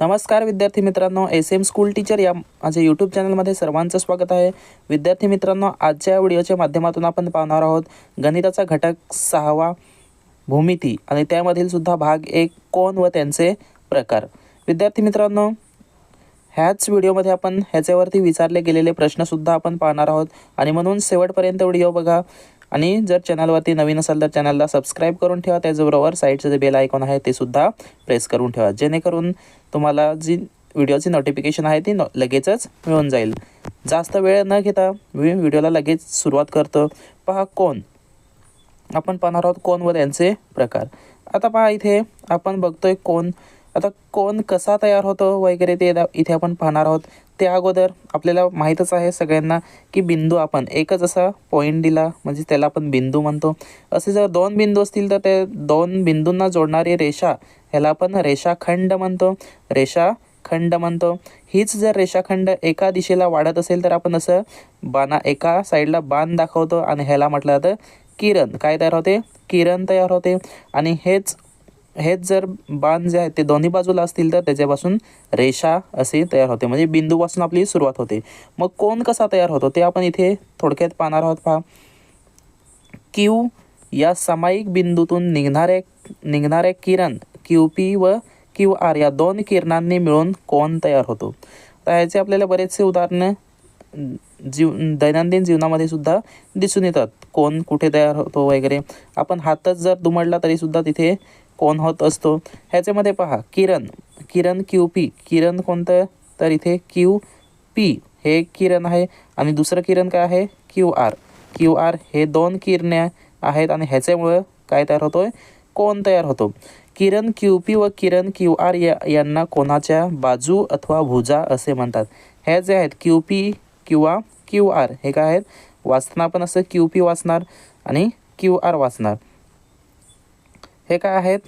नमस्कार विद्यार्थी मित्रांनो एस एम स्कूल टीचर या माझ्या यूट्यूब चॅनलमध्ये सर्वांचं स्वागत आहे. विद्यार्थी मित्रांनो आजच्या व्हिडिओच्या माध्यमातून आपण पाहणार आहोत गणिताचा घटक सहावा भूमिती. आणि त्यामधील सुद्धा भाग एक कोण व त्यांचे प्रकार. विद्यार्थी मित्रांनो ह्याच व्हिडिओमध्ये आपण ह्याच्यावरती विचारले गेलेले प्रश्नसुद्धा आपण पाहणार आहोत. आणि म्हणून शेवटपर्यंत व्हिडिओ बघा. आणि जर चॅनलवरती नवीन असाल तर चॅनलला सबस्क्राईब करून ठेवा. त्याचबरोबर साईडचं जे बेल आयकॉन आहे ते सुद्धा प्रेस करून ठेवा. जेणेकरून तुम्हाला जी व्हिडिओची नोटिफिकेशन आहे ती नो लगेचच मिळून जाईल. जास्त वेळ न घेता मी व्हिडिओला लगेच सुरुवात करतो. पहा कोण? आपण पाहणार आहोत कोण व त्यांचे प्रकार. आता पहा इथे आपण बघतोय कोण आता कोण कसा तयार होतो वगैरे ते इथे आपण पाहणार आहोत. त्या अगोदर आपल्याला माहीतच आहे सगळ्यांना की बिंदू आपण एकच असा पॉईंट दिला म्हणजे त्याला आपण बिंदू म्हणतो. असे जर दोन बिंदू असतील तर ते दोन बिंदूंना जोडणारी रेषा ह्याला आपण रेषाखंड म्हणतो. रेषाखंड म्हणतो. हीच जर रेषाखंड एका दिशेला वाढत असेल तर आपण असं बाणा एका साईडला बाण दाखवतो आणि ह्याला म्हटलं जातं किरण. काय तयार होते? किरण तयार होते. आणि हेच हेच जर बाण जे आहेत ते दोन्ही बाजूला असतील तर त्याच्यापासून रेषा असे तयार होते. म्हणजे बिंदूपासून आपली सुरुवात होते. मग कोण कसा तयार होतो ते आपण इथे थोडक्यात पाहणार आहोत पहा. क्यू या सामायिक बिंदूतून निघणारे निघणारे किरण क्यू पी व क्यू आर या दोन किरणांनी मिळून कोण तयार होतो. तर ह्याचे आपल्याला बरेचसे उदाहरणं जीव दैनंदिन जीवनामध्ये सुद्धा दिसून येतात. कोण कुठे तयार होतो वगैरे. आपण हातच जर दुमडला तरीसुद्धा तिथे कोण होत असतो? ह्याच्यामध्ये पहा किरण. किरण क्यू पी किरण कोणतं? तर इथे क्यू पी हे एक किरण आहे. आणि दुसरं किरण काय आहे? क्यू आर क्यू आर हे दोन किरणे आहेत आणि ह्याच्यामुळं काय तयार होतोय? कोण तयार होतो? किरण क्यू पी व किरण क्यू आर या यांना कोणाच्या बाजू अथवा भुजा असे म्हणतात. हे जे आहेत क्यू पी किंवा क्यू आर हे काय आहेत? वाचताना पण असं क्यू पी वाचणार आणि क्यू आर वाचणार. हे काय आहेत?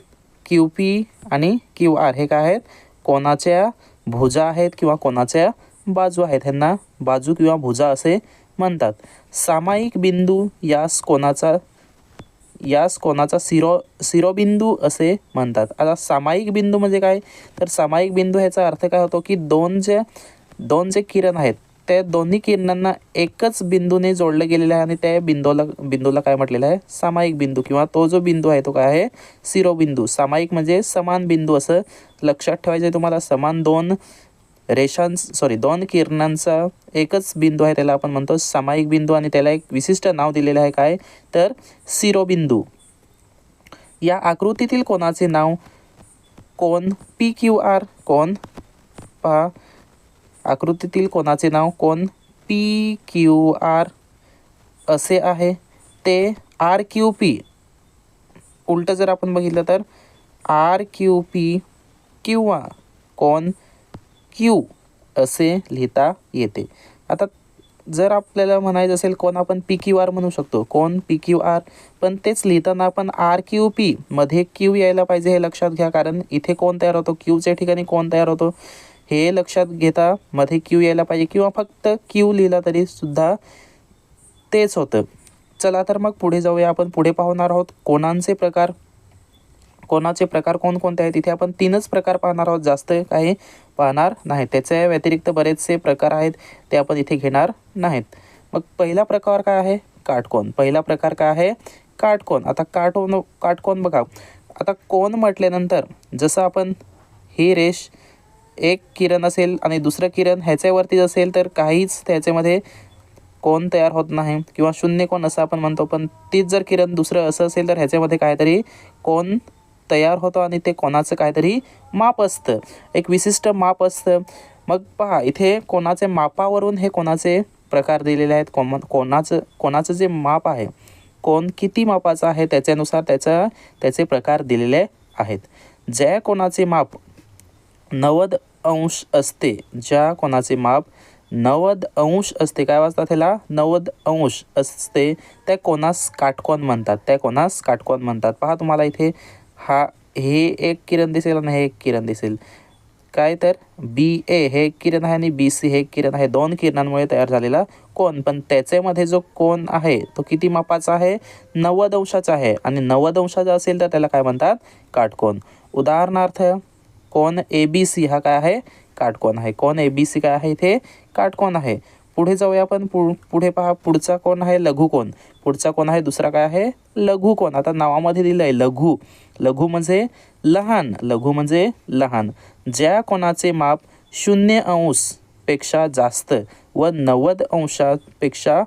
क्यू पी आणि क्यू आर हे काय आहेत? कोणाच्या भुजा आहेत किंवा कोणाच्या बाजू आहेत? ह्यांना बाजू किंवा भुजा असे म्हणतात. सामायिक बिंदू यास कोणाचा यास कोणाचा शिरो शिरोबिंदू असे म्हणतात. आता सामायिक बिंदू म्हणजे काय? तर सामायिक बिंदू ह्याचा अर्थ काय होतो की दोन जे दोन जे किरण आहेत त्या दोन्ही किरणांना एकच बिंदूने जोडलं गेलेलं आहे आणि त्या बिंदूला बिंदूला काय म्हटलेलं आहे? सामायिक बिंदू किंवा तो जो बिंदू आहे तो काय आहे? शिरोबिंदू. सामायिक म्हणजे समान बिंदू असं लक्षात ठेवायचं आहे तुम्हाला. समान दोन रेषां सॉरी दोन किरणांचा एकच बिंदू आहे त्याला आपण म्हणतो सामायिक बिंदू आणि त्याला एक विशिष्ट नाव दिलेलं आहे काय? तर शिरोबिंदू. या आकृतीतील कोणाचे नाव? कोण? P Q R. कोण? पहा आकृतीतील कोणाचे नाव कोण? P Q R. असे आहे. ते आर क्यू पी. उलटं जर आपण बघितलं तर आर क्यू पी किंवा कोण? क्यू असे लिहिता येते. आता जर आपल्याला म्हणायचं असेल कोण आपण पी क्यू आर म्हणू शकतो. कोण? P Q R. पण तेच लिहिताना आपण आर क्यू पी मध्ये क्यू यायला पाहिजे हे लक्षात घ्या. कारण इथे कोण तयार होतो? क्यूच्या ठिकाणी कोण तयार होतो? हे लक्षात घेता मध्ये क्यू यायला पाहिजे किंवा फक्त क्यू लिहिला तरी सुद्धा तेच होतं. चला तर मग पुढे जाऊया. आपण पुढे पाहणार आहोत कोणांचे प्रकार कोणाचे प्रकार कोणकोणते आहेत? इथे आपण तीनच प्रकार पाहणार आहोत. जास्त काही पाहणार नाही. त्याच्या व्यतिरिक्त बरेचसे प्रकार आहेत ते आपण इथे घेणार नाहीत. मग पहिला प्रकार काय आहे? काटकोन. पहिला प्रकार काय आहे? काटकोन. आता काटकोन काटकोन बघा. आता कोण म्हटल्यानंतर जसं आपण ही रेष एक किरण असेल आणि दुसरं किरण ह्याच्यावरतीच असेल तर काहीच त्याच्यामध्ये कोण तयार होत नाही किंवा शून्य कोण असं आपण म्हणतो. पण तीच जर किरण दुसरं असं असेल तर ह्याच्यामध्ये काहीतरी कोण तयार होतो आणि ते कोणाचं काहीतरी माप असतं. एक विशिष्ट माप असतं. मग पहा इथे कोणाचे मापावरून हे कोणाचे प्रकार दिलेले आहेत? कोण कोणाचं कोणाचं जे माप आहे कोण किती मापाचं आहे त्याच्यानुसार त्याचा त्याचे प्रकार दिलेले आहेत. ज्या कोणाचे माप नव्वद अंश असते. ज्या कोणाचे माप नव्वद अंश असते. काय वाजतात त्याला नव्वद अंश असते. त्या कोणास काटकोन म्हणतात. त्या कोणास काटकोन म्हणतात. पहा तुम्हाला इथे हा हे एक किरण दिसेल आणि हे एक किरण दिसेल. काय तर? बी ए हे एक किरण आहे आणि बी सी हे एक किरण आहे. दोन किरणांमुळे तयार झालेला कोण पण त्याच्यामध्ये जो कोण आहे तो किती मापाचा आहे? नव्वद अंशाचा आहे. आणि नव्वद अंशाचा असेल तर त्याला काय म्हणतात? काटकोन. उदाहरणार्थ कोण? ए बी सी हा काय आहे? काटकोन आहे. कोण? ए बी सी काय आहे इथे? काटकोन आहे. पुढे जाऊया आपण. पु पुढे पहा. पुढचा कोण आहे? लघुकोण पुढचा कोण आहे? दुसरा काय आहे? लघुकोण आता नावामध्ये दिलं आहे लघु. लघु म्हणजे लहान. लघु म्हणजे लहान. ज्या कोणाचे माप शून्य अंशपेक्षा जास्त व नव्वद अंशापेक्षा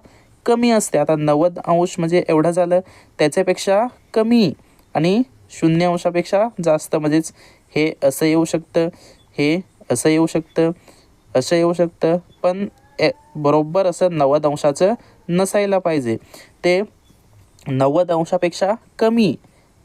कमी असते. आता नव्वद अंश म्हणजे एवढं झालं. त्याच्यापेक्षा कमी आणि शून्य अंशापेक्षा जास्त म्हणजेच हे असं येऊ शकतं हे असं येऊ शकतं असं येऊ शकतं. पण ए बरोबर असं नव्वद अंशाचं नसायला पाहिजे. ते नव्वद अंशापेक्षा कमी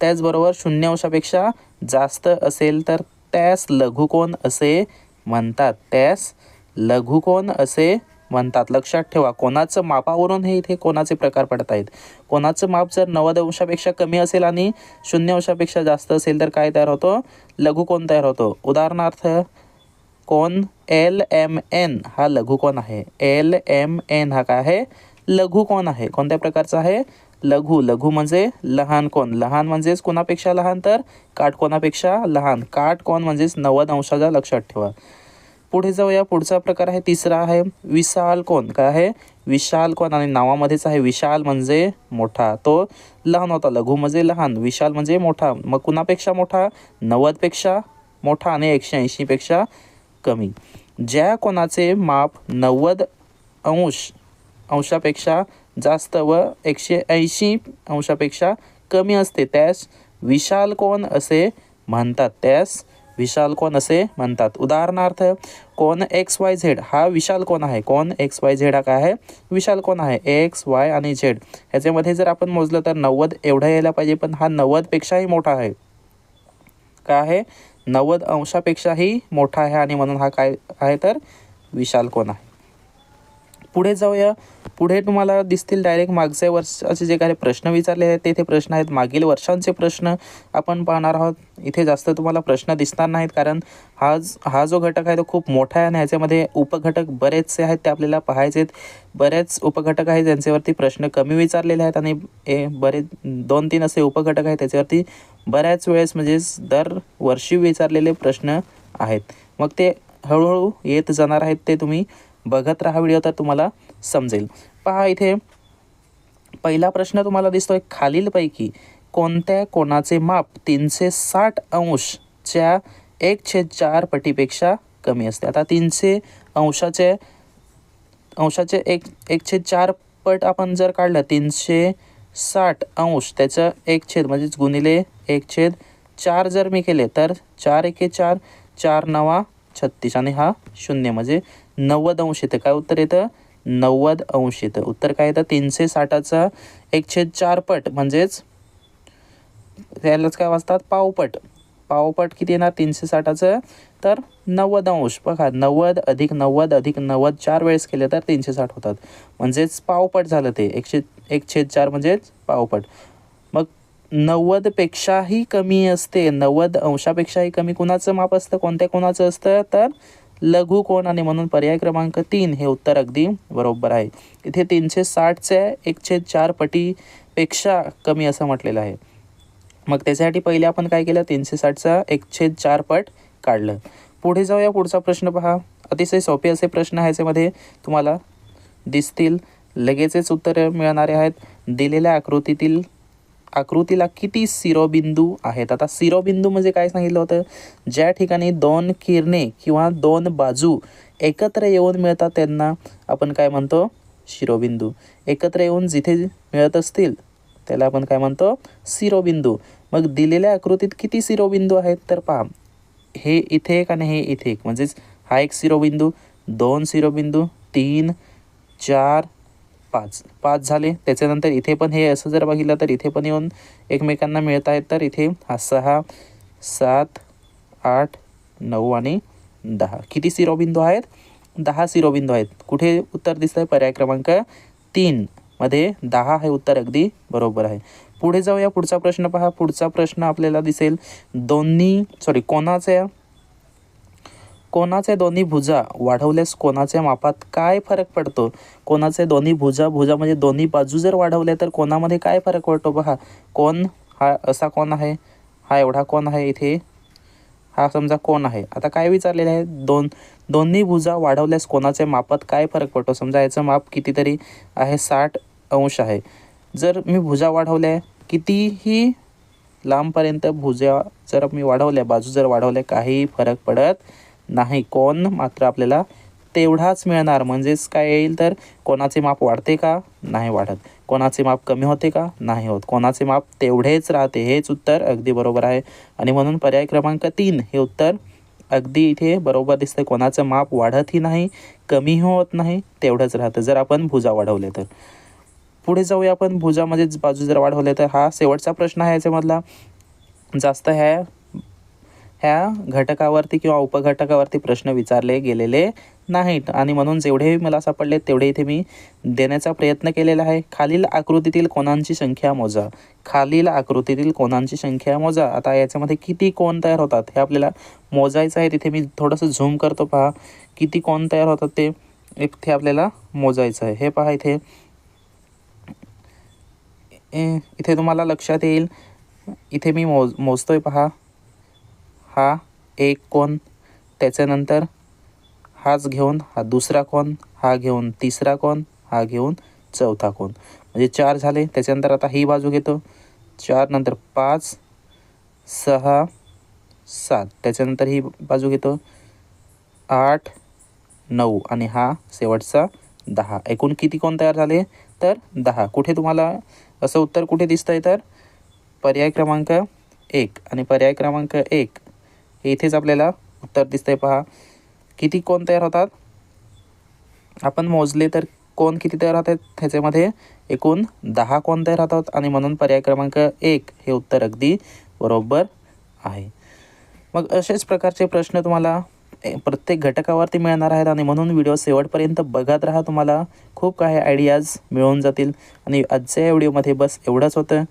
त्याचबरोबर शून्य अंशापेक्षा जास्त असेल तर त्यास लघुकोन असे म्हणतात. त्यास लघुकोन असे म्हणतात. लक्षात ठेवा कोणाचं मापावरून हे इथे कोणाचे प्रकार पडत आहेत कोणाचं माप जर नव्वद अंशापेक्षा कमी असेल आणि शून्य अंशापेक्षा जास्त असेल तर काय तयार होतो? लघुकोण तयार होतो. उदाहरणार्थ कोण एल एम एन हा लघुकोण आहे. एल एम एन हा काय आहे? लघुकोण आहे. कोणत्या प्रकारचा आहे? लघु. लघु म्हणजे लहान कोण लहान म्हणजेच कोणापेक्षा लहान तर काटकोणापेक्षा लहान. काटकोण म्हणजेच नव्वद अंशाचा लक्षात ठेवा. पुढे जाऊया. पुढचा प्रकार आहे तिसरा आहे विशाल कोण? काय आहे? विशाल कोण? आणि नावामध्येच आहे विशाल म्हणजे मोठा. तो लहान होता. लघु म्हणजे लहान. विशाल म्हणजे मोठा. मग कुणापेक्षा मोठा? नव्वदपेक्षा मोठा आणि एकशे ऐंशीपेक्षा कमी. ज्या कोणाचे माप नव्वद अंश अंशापेक्षा जास्त व एकशे ऐंशी अंशापेक्षा कमी असते त्यास विशाल कोण असे म्हणतात? त्यास विशाल कोण असे म्हणतात. उदाहरणार्थ कोण एक्स वाय झेड हा विशाल कोण आहे? कोण एक्स वाय झेड हा काय आहे? विशाल कोण आहे? एक्स वाय आणि झेड ह्याच्यामध्ये जर आपण मोजलं तर नव्वद एवढा यायला पाहिजे पण हा नव्वदपेक्षाही मोठा आहे. काय आहे? नव्वद अंशापेक्षाही मोठा आहे आणि म्हणून हा काय आहे तर विशाल कोण आहे? पुढे जाऊया. पुढे तुम्हाला दिसतील डायरेक्ट मागच्या वर्षाचे जे काही प्रश्न विचारले आहेत तेथे प्रश्न आहेत. मागील वर्षांचे प्रश्न आपण पाहणार आहोत. इथे जास्त तुम्हाला प्रश्न दिसणार नाहीत कारण हा हा जो घटक आहे तो खूप मोठा आहे आणि ह्याच्यामध्ये उपघटक बरेचसे आहेत ते आपल्याला पाहायचे आहेत. बरेच उपघटक आहेत ज्यांच्यावरती प्रश्न कमी विचारलेले आहेत आणि हे बरेच दोन तीन असे उपघटक आहेत त्याच्यावरती बऱ्याच वेळेस म्हणजेच दर वर्षी विचारलेले प्रश्न आहेत. मग ते हळूहळू येत जाणार आहेत ते तुम्ही बघत राहा व्हिडिओ तर तुम्हाला समजेल. पहा इथे पहिला प्रश्न तुम्हाला दिसतोय खालीलपैकी कोणत्या कोणाचे माप तीनशे साठ अंशच्या एक छेद चार पटीपेक्षा कमी असते? आता तीनशे अंशाचे अंशाचे एक एक छेद चार पट आपण जर काढलं तीनशे साठ अंश त्याचं एक छेद म्हणजेच गुणिले एक छेद चार जर मी केले तर चार एके चार चार नवा छत्तीस आणि हा शून्य म्हणजे नव्वद अंश येतं. काय उत्तर येतं? नव्वद अंश येतं. उत्तर काय येतं? तीनशे साठाचा एक छेद चार पट. म्हणजेच त्यालाच काय वाचतात? पावपट. पावपट किती येणार? तीनशे साठाचं. तर नव्वद अंश. बघा नव्वद अधिक नव्वद अधिक नव्वद चार वेळेस केले तर तीनशे साठ होतात. म्हणजेच पावपट झालं ते. एकशे एक छेद चार म्हणजेच पावपट. मग नव्वदपेक्षाही कमी असते. नव्वद अंशापेक्षाही कमी. कुणाचं माप असतं? कोणत्या कोणाचं असतं? तर लघु कोण आणि म्हणून पर्याय क्रमांक तीन हे उत्तर अगदी बरोबर आहे. इथे तीनशे साठच्या एकशे चार पटीपेक्षा कमी असं म्हटलेलं आहे. मग त्याच्यासाठी पहिले आपण काय केलं? तीनशे साठचा एकशे चार पट काढलं. पुढे जाऊया पुढचा प्रश्न पहा. अतिशय सोपे असे प्रश्न ह्याच्यामध्ये तुम्हाला दिसतील. लगेचच उत्तरं मिळणारे आहेत. दिलेल्या आकृतीतील आकृतीला किती शिरोबिंदू आहेत? आता शिरोबिंदू म्हणजे काय सांगितलं होतं? ज्या ठिकाणी दोन किरणे किंवा दोन बाजू एकत्र येऊन मिळतात त्यांना आपण काय म्हणतो? शिरोबिंदू. एकत्र येऊन जिथे मिळत असतील त्याला आपण काय म्हणतो? शिरोबिंदू. मग दिलेल्या आकृतीत किती शिरोबिंदू आहेत? तर पहा हे इथे एक आणि हे इथे एक. म्हणजेच हा एक शिरोबिंदू दोन शिरोबिंदू तीन चार पाच. पाच झाले. त्याच्यानंतर इथे पण हे असं जर बघितलं तर इथे पण येऊन एकमेकांना मिळत आहेत. तर इथे हा सहा सात आठ नऊ आणि दहा. किती शिरोबिंदू आहेत? दहा शिरोबिंदू आहेत. कुठे उत्तर दिसतं आहे पर्याय क्रमांक तीन मध्ये दहा हे उत्तर अगदी बरोबर आहे. पुढे जाऊया. पुढचा प्रश्न पहा. पुढचा प्रश्न आपल्याला दिसेल. दोन्ही सॉरी कोणाच्या कोणाचे दोन्ही भुजा वाढवल्यास कोणाच्या मापात काय फरक पडतो? कोणाचे दोन्ही भुजा भुजा म्हणजे दोन्ही बाजू जर वाढवल्या तर कोणामध्ये काय फरक पडतो बघा? कोण हा असा कोण आहे? हा एवढा कोण आहे इथे? हा समजा कोण आहे. आता काय विचारलेलं आहे? दोन दोन्ही भुजा वाढवल्यास कोणाच्या मापात काय फरक पडतो? समजा याचं माप कितीतरी आहे? साठ अंश आहे. जर मी भुजा वाढवल्या कितीही लांबपर्यंत भुजा जर मी वाढवल्या बाजू जर वाढवल्या काही फरक पडत नाही कोण? मात्र आपल्याला तेवढाच मिळणार. म्हणजेच काय येईल तर कोणाचे माप वाढते का? नाही वाढत. कोणाचे माप कमी होते का? नाही होत. कोणाचे माप तेवढेच राहते हेच उत्तर अगदी बरोबर आहे. आणि म्हणून पर्याय क्रमांक तीन हे उत्तर अगदी इथे बरोबर दिसतं कोणाचं माप वाढतही नाही कमीही होत नाही तेवढंच राहतं. जर आपण भुजा वाढवले तर. पुढे जाऊया आपण. भुजामध्ये बाजू जर वाढवले तर हा शेवटचा प्रश्न आहे याच्यामधला. जास्त ह्या ह्या घटकावरती किंवा उपघटकावरती प्रश्न विचारले गेलेले नाहीत. आणि म्हणून जेवढे मला सापडले तेवढे इथे मी देण्याचा प्रयत्न केलेला आहे. खालील आकृतीतील कोणांची संख्या मोजा. खालील आकृतीतील कोणांची संख्या मोजा. आता याच्यामध्ये किती कोण तयार होतात हे आपल्याला मोजायचं आहे. तिथे मी थोडंसं झूम करतो पहा. किती कोण तयार होतात ते इथे आपल्याला मोजायचं आहे. हे पहा इथे. ए- इथे तुम्हाला लक्षात येईल. इथे मी मोज मोजतोय पहा. हा एक कोण? त्याच्यानंतर हाच घेऊन हा दुसरा कोन हा घेऊन तिसरा कोण? हा घेऊन चौथा कोण? म्हणजे चार झाले. त्याच्यानंतर आता ही बाजू घेतो. चार नंतर पाच सहा सात. त्याच्यानंतर ही बाजू घेतो. आठ नऊ आणि हा शेवटचा दहा. एकूण किती कोण तयार झाले? तर दहा. कुठे तुम्हाला असं उत्तर कुठे दिसतं आहे तर पर्याय क्रमांक एक. आणि पर्याय क्रमांक एक हे इथेच आपल्याला उत्तर दिसतंय पहा. किती कोण तयार होतात? आपण मोजले तर कोण किती तयार होतात? ह्याच्यामध्ये एकूण दहा कोण तयार होतात आणि म्हणून पर्याय क्रमांक एक हे उत्तर अगदी बरोबर आहे. मग असेच प्रकारचे प्रश्न तुम्हाला प्रत्येक घटकावरती मिळणार आहेत आणि म्हणून व्हिडिओ शेवटपर्यंत बघत राहा. तुम्हाला खूप काही आयडियाज मिळून जातील आणि आजच्या या व्हिडिओमध्ये बस एवढंच होतं.